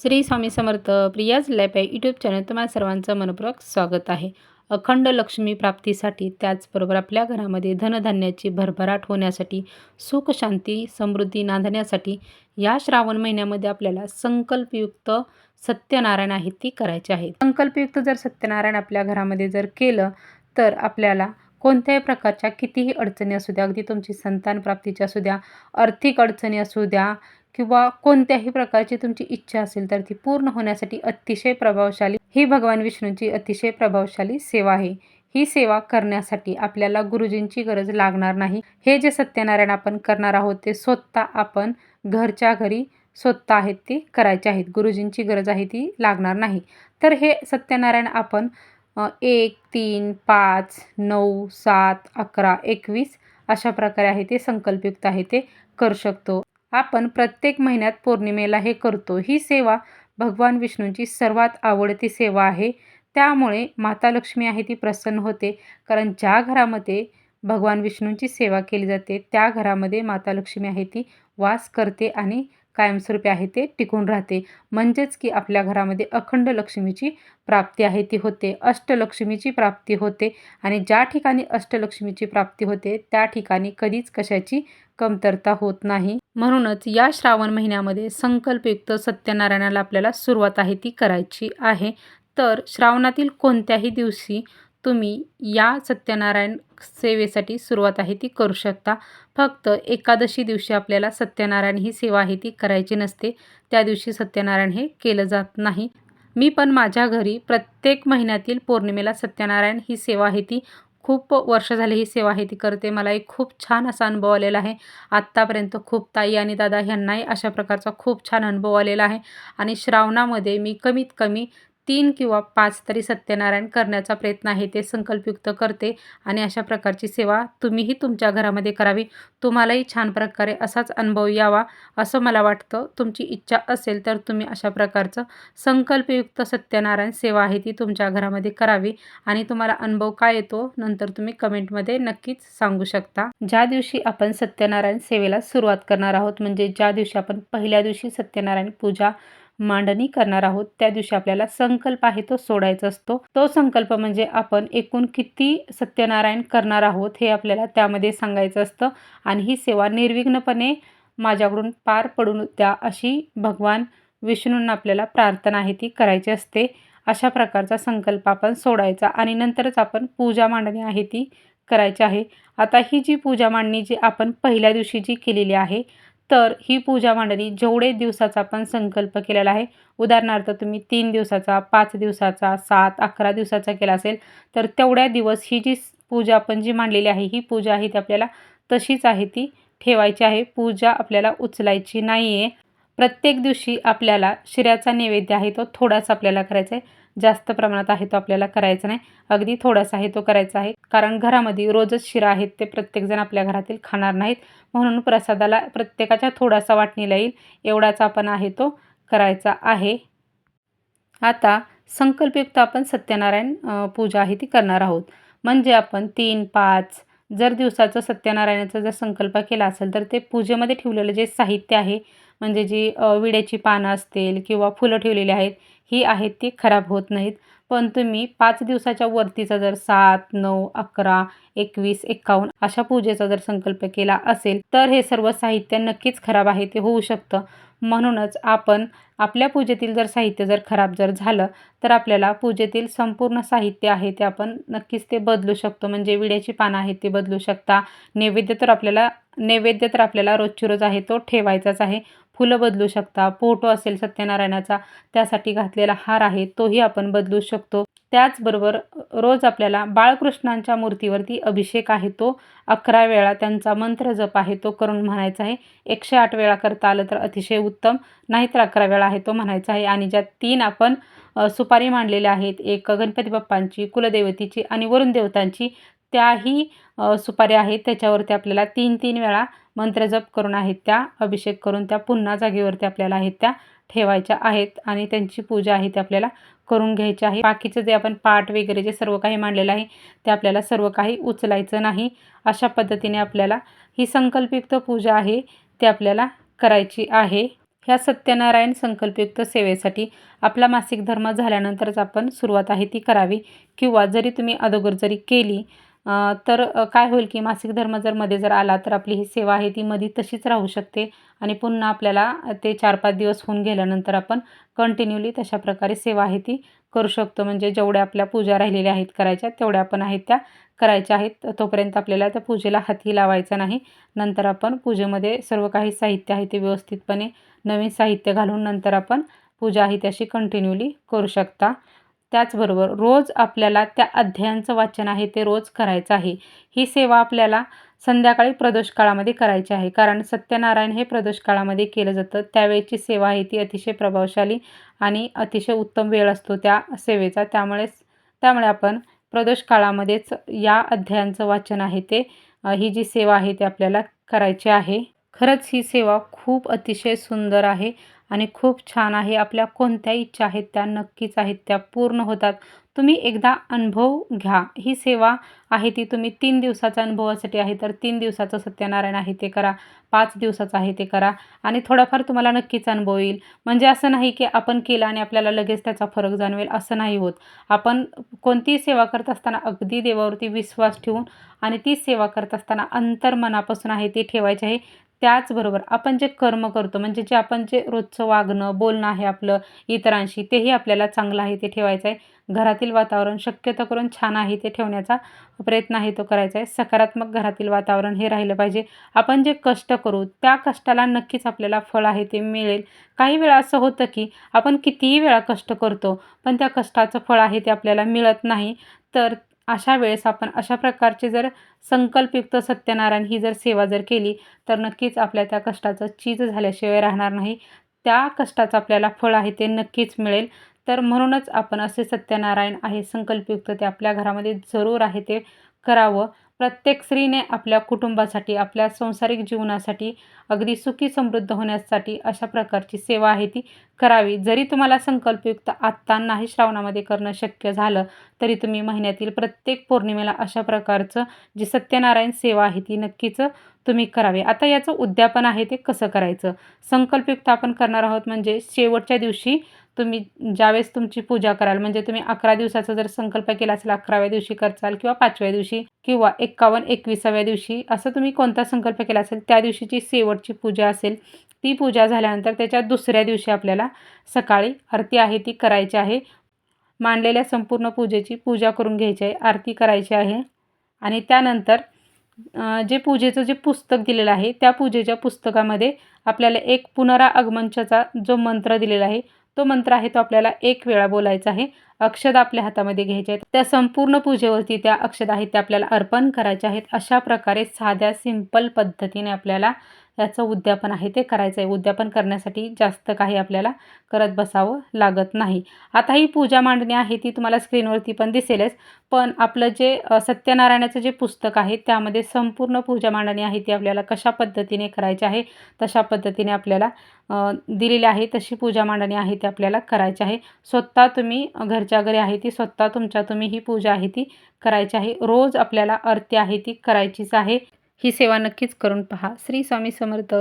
श्री स्वामी समर्थ प्रियाज लॅप या यूट्यूब चॅनल तुम्हाला सर्वांचं मनपूर्वक स्वागत आहे. अखंड लक्ष्मी प्राप्तीसाठी त्याचबरोबर आपल्या घरामध्ये धनधान्याची भरभराट होण्यासाठी सुख शांती समृद्धी नांदण्यासाठी या श्रावण महिन्यामध्ये आपल्याला संकल्पयुक्त सत्यनारायण आहे ती करायची आहे. संकल्पयुक्त जर सत्यनारायण आपल्या घरामध्ये जर केलं तर आपल्याला कोणत्याही प्रकारच्या कितीही अडचणी असू द्या अगदी तुमची संतान प्राप्तीची असू द्या आर्थिक अडचणी असू द्या किंवा कोणत्याही प्रकारची तुमची इच्छा असेल तर ती पूर्ण होण्यासाठी अतिशय प्रभावशाली. ही भगवान विष्णूंची अतिशय प्रभावशाली सेवा आहे. ही सेवा करण्यासाठी आपल्याला गुरुजींची गरज लागणार नाही. हे जे सत्यनारायण आपण करणार आहोत ते स्वतः आपण घरच्या घरी स्वतः आहेत ते करायचे आहेत. गुरुजींची गरज आहे ती लागणार नाही. तर हे सत्यनारायण आपण एक तीन पाच नऊ सात अकरा एकवीस अशा प्रकारे आहे ते संकल्पयुक्त आहे ते करू शकतो. आपण प्रत्येक महिन्यात पौर्णिमेला हे करतो. ही सेवा भगवान विष्णूंची सर्वात आवडती सेवा आहे. त्यामुळे माता लक्ष्मी आहे ती प्रसन्न होते. कारण ज्या घरामध्ये भगवान विष्णूंची सेवा केली जाते त्या घरामध्ये माता लक्ष्मी आहे ती वास करते आणि कायमस्वरूपी आहे ते टिकून राहते. म्हणजेच की आपल्या घरामध्ये अखंड लक्ष्मीची प्राप्ती आहे ती होते. अष्टलक्ष्मीची प्राप्ती होते आणि ज्या ठिकाणी अष्टलक्ष्मीची प्राप्ती होते त्या ठिकाणी कधीच कशाची कमतरता होत नाही. म्हणूनच या श्रावण महिन्यामध्ये संकल्पयुक्त सत्यनारायणाला आपल्याला सुरुवात आहे ती करायची आहे. तर श्रावणातील कोणत्याही दिवशी तुम्ही या सत्यनारायण सेवेसाठी सुरुवात आहे ती करू शकता. फक्त एकादशी दिवशी आपल्याला सत्यनारायण ही सेवा आहे ती करायची नसते. त्या दिवशी सत्यनारायण हे केलं जात नाही. मी पण माझ्या घरी प्रत्येक महिन्यातील पौर्णिमेला सत्यनारायण ही सेवा आहे ती. खूप वर्ष झाली ही सेवा आहे ती करते. मला एक खूप छान असा अनुभव आलेला आहे. आत्तापर्यंत खूप ताई आणि दादा ह्यांनाही अशा प्रकारचा खूप छान अनुभव आलेला आहे. आणि श्रावणामध्ये मी कमीत कमी तीन किंवा पाच तरी सत्यनारायण करण्याचा प्रयत्न आहे ते संकल्पयुक्त करते आणि अशा प्रकारची सेवा तुम्हीही तुमच्या घरामध्ये करावी. तुम्हालाही छान प्रकारे असाच अनुभव यावा असं मला वाटतं. तुमची इच्छा असेल तर तुम्ही अशा प्रकारचं संकल्पयुक्त सत्यनारायण सेवा आहे ती तुमच्या घरामध्ये करावी आणि तुम्हाला अनुभव काय येतो नंतर तुम्ही कमेंटमध्ये नक्कीच सांगू शकता. ज्या दिवशी आपण सत्यनारायण सेवेला सुरुवात करणार आहोत म्हणजे ज्या दिवशी आपण पहिल्या दिवशी सत्यनारायण पूजा मांडणी करणार आहोत. त्या दिवशी आपल्याला संकल्प आहे तो सोडायचा असतो. तो संकल्प म्हणजे आपण एकूण किती सत्यनारायण करणार आहोत हे आपल्याला त्यामध्ये सांगायचं असतं. आणि ही सेवा निर्विघ्नपणे माझ्याकडून पार पडून द्या अशी भगवान विष्णूंना आपल्याला प्रार्थना आहे ती करायची असते. अशा प्रकारचा संकल्प आपण सोडायचा आणि नंतरच आपण पूजा मांडणी आहे ती करायची आहे. आता ही जी पूजा मांडणी जी आपण पहिल्या दिवशी जी केलेली आहे तर ही पूजा मांडणी जेवढे दिवसाचा आपण संकल्प केलेला आहे उदाहरणार्थ तुम्ही तीन दिवसाचा पाच दिवसाचा सात अकरा दिवसाचा केला असेल तर तेवढ्या दिवस ही जी पूजा आपण जी मांडलेली आहे ही पूजा आहे ती आपल्याला तशीच आहे ती ठेवायची आहे. पूजा आपल्याला उचलायची नाही आहे प्रत्येक दिवशी आपल्याला शिऱ्याचा नैवेद्य आहे तो थोडासा आपल्याला करायचा आहे. जास्त प्रमाणात आहे तो आपल्याला करायचा नाही. अगदी थोडासा आहे तो करायचा आहे. कारण घरामध्ये रोजच शिरा आहेत ते प्रत्येकजण आपल्या घरातील खाणार नाहीत. म्हणून प्रसादाला प्रत्येकाच्या थोडासा वाटणीला येईल. एवढाच आपण आहे तो करायचा आहे. आता संकल्पयुक्त आपण सत्यनारायण पूजा आहे ती करणार आहोत. म्हणजे आपण तीन पाच जर दिवसाचं सत्यनारायणाचा जर संकल्प केला असेल तर ते पूजेमध्ये ठेवलेलं जे साहित्य आहे म्हणजे जी विड्याची पानं असतील किंवा फुलं ठेवलेली आहेत ही आहेत ती खराब होत नाहीत. पण तुम्ही पाच दिवसाच्या वरतीचा जर सात नऊ अकरा एकवीस एक्कावन्न अशा पूजेचा जर संकल्प केला असेल तर हे सर्व साहित्य नक्कीच खराब आहे ते होऊ शकतं. म्हणूनच आपण आपल्या पूजेतील जर साहित्य जर खराब जर झालं तर आपल्याला पूजेतील संपूर्ण साहित्य आहे ते आपण नक्कीच ते बदलू शकतो. म्हणजे विड्याची पानं आहेत ते बदलू शकता. नैवेद्य तर आपल्याला नैवेद्य तर आपल्याला रोजची रोज आहे तो ठेवायचाच आहे. फुलं बदलू शकता फोटो असेल सत्यनारायणाचा त्यासाठी घातलेला हार आहे तोही आपण बदलू शकतो. त्याचबरोबर रोज आपल्याला बाळकृष्णांच्या मूर्तीवरती अभिषेक आहे तो अकरा वेळा त्यांचा मंत्र जप आहे तो करून म्हणायचा आहे एकशे आठ वेळा करता आलं तर अतिशय उत्तम नाहीतर अकरा वेळा आहे तो म्हणायचा आहे. आणि ज्या तीन आपण सुपारी मांडलेल्या आहेत एक गणपती बाप्पांची कुलदेवतीची आणि वरुण देवतांची त्याही सुपाऱ्या आहेत त्याच्यावरती आपल्याला तीन तीन वेळा मंत्रजप करून आहेत त्या अभिषेक करून त्या पुन्हा जागेवरती आपल्याला आहेत त्या ठेवायच्या आहेत आणि त्यांची पूजा आहे ती आपल्याला करून घ्यायची आहे. बाकीचं जे आपण पाठ वगैरे जे सर्व काही मांडलेलं आहे ते आपल्याला सर्व काही उचलायचं नाही. अशा पद्धतीने आपल्याला ही संकल्पयुक्त पूजा आहे ती आपल्याला करायची आहे. ह्या सत्यनारायण संकल्पयुक्त सेवेसाठी आपला मासिक धर्म झाल्यानंतरच आपण सुरुवात आहे ती करावी. किंवा जरी तुम्ही अगोदर जरी केली तर काय होईल की मासिक धर्म जर मध्ये जर आला तर आपली ही सेवा आहे ती मध्ये तशीच राहू शकते आणि पुन्हा आपल्याला ते चार पाच दिवस होऊन गेल्यानंतर आपण कंटिन्यूली तशा प्रकारे सेवा आहे ती करू शकतो. म्हणजे जेवढ्या आपल्या पूजा राहिलेल्या आहेत करायच्या तेवढ्या आपण आहेत त्या करायच्या आहेत. तोपर्यंत आपल्याला त्या पूजेला हातही लावायचा नाही. नंतर आपण पूजेमध्ये सर्व काही साहित्य आहे ते व्यवस्थितपणे नवीन साहित्य घालून नंतर आपण पूजा आहे त्याशी कंटिन्यूली करू शकता. त्याचबरोबर रोज आपल्याला त्या अध्यायांचं वाचन आहे ते रोज करायचं आहे. ही सेवा आपल्याला संध्याकाळी प्रदोष काळामध्ये करायची आहे. कारण सत्यनारायण हे प्रदोष काळामध्ये केलं जातं. त्यावेळेची सेवा आहे ती अतिशय प्रभावशाली आणि अतिशय उत्तम वेळ असतो त्या सेवेचा. त्यामुळेच त्यामुळे आपण प्रदोष काळामध्येच या अध्यायांचं वाचन आहे ते ही जी सेवा आहे ती आपल्याला करायची आहे. खरंच ही सेवा खूप अतिशय सुंदर आहे आणि खूप छान आहे. आपल्या कोणत्या इच्छा आहेत त्या नक्कीच आहेत त्या पूर्ण होतात. तुम्ही एकदा अनुभव घ्या. ही सेवा आहे ती तुम्ही तीन दिवसाचा अनुभवासाठी आहे तर तीन दिवसाचं सत्यनारायण आहे ते करा. पाच दिवसाचं आहे ते करा. आणि थोडाफार तुम्हाला नक्कीच अनुभव येईल. म्हणजे असं नाही की आपण केलं आणि आपल्याला लगेच त्याचा फरक जाणवेल असं नाही होत. आपण कोणतीही सेवा करत असताना अगदी देवावरती विश्वास ठेवून आणि ती सेवा करत असताना अंतर्मनापासून आहे ते ठेवायचे आहे. त्याचबरोबर आपण जे कर्म करतो म्हणजे जे आपण जे रोजचं वागणं बोलणं आहे आपलं इतरांशी तेही आपल्याला चांगलं आहे ते ठेवायचं आहे. घरातील वातावरण शक्यतो करून छान आहे ते ठेवण्याचा प्रयत्न आहे तो करायचा आहे. सकारात्मक घरातील वातावरण हे राहिलं पाहिजे. आपण जे कष्ट करू त्या कष्टाला नक्कीच आपल्याला फळ आहे ते मिळेल. काही वेळा असं होतं की आपण कितीही वेळा कष्ट करतो पण त्या कष्टाचं फळ आहे ते आपल्याला मिळत नाही. तर अशा वेळेस आपण अशा प्रकारचे जर संकल्पयुक्त सत्यनारायण ही जर सेवा जर केली तर नक्कीच आपल्या त्या कष्टाचं चीज झाल्याशिवाय राहणार नाही. त्या कष्टाचं आपल्याला फळ आहे ते नक्कीच मिळेल. तर म्हणूनच आपण असे सत्यनारायण आहे संकल्पयुक्त ते आपल्या घरामध्ये जरूर आहे ते करावं. प्रत्येक स्त्रीने आपल्या कुटुंबासाठी आपल्या संसारिक जीवनासाठी अगदी सुखी समृद्ध होण्यासाठी अशा प्रकारची सेवा आहे ती करावी. जरी तुम्हाला संकल्पयुक्त आत्ता नाही श्रावणामध्ये करणं शक्य झालं तरी तुम्ही महिन्यातील प्रत्येक पौर्णिमेला अशा प्रकारचं जी सत्यनारायण सेवा आहे ती नक्कीच तुम्ही करावे. आता याचं उद्यापन आहे ते कसं करायचं? संकल्पयुक्त आपण करणार आहोत म्हणजे शेवटच्या दिवशी तुम्ही ज्यावेळेस तुमची पूजा कराल म्हणजे तुम्ही अकरा दिवसाचा जर संकल्प केला असेल अकराव्या दिवशी करचाल किंवा पाचव्या दिवशी किंवा एक्कावन्न एकविसाव्या दिवशी असं तुम्ही कोणता संकल्प केला असेल त्या दिवशीची शेवटची पूजा असेल ती पूजा झाल्यानंतर त्याच्या दुसऱ्या दिवशी आपल्याला सकाळी आरती आहे ती करायची आहे. मांडलेल्या संपूर्ण पूजेची पूजा करून घ्यायची आहे आरती करायची आहे. आणि त्यानंतर जे पूजेचं जे पुस्तक दिलेलं आहे त्या पूजेच्या पुस्तकामध्ये आपल्याला एक पुनरागमनच्याचा जो मंत्र दिलेला आहे तो मंत्र आहे तो आपल्याला एक वेळा बोलायचा आहे. अक्षदा आपल्या हातामध्ये घ्यायच्या आहेत. त्या संपूर्ण पूजेवरती त्या अक्षदा आहेत त्या आपल्याला अर्पण करायच्या आहेत. अशा प्रकारे साध्या सिंपल पद्धतीने आपल्याला याचं उद्यापन आहे ते करायचं आहे उद्यापन करण्यासाठी जास्त काही आपल्याला करत बसावं लागत नाही. आता ही पूजा मांडणी आहे ती तुम्हाला स्क्रीनवरती पण दिसेलच. पण आपलं जे सत्यनारायणाचं जे पुस्तक आहे त्यामध्ये संपूर्ण पूजा मांडणी आहे ती आपल्याला कशा पद्धतीने करायची आहे तशा पद्धतीने आपल्याला दिलेली आहे तशी पूजा मांडणी आहे ती आपल्याला करायची आहे. स्वतः तुम्ही घरच्या घरी आहे ती स्वतः तुमच्या तुम्ही ही पूजा आहे ती करायची आहे. रोज आपल्याला आरती आहे ती करायचीच आहे. ही सेवा नक्कीच करून पहा. श्री स्वामी समर्थ.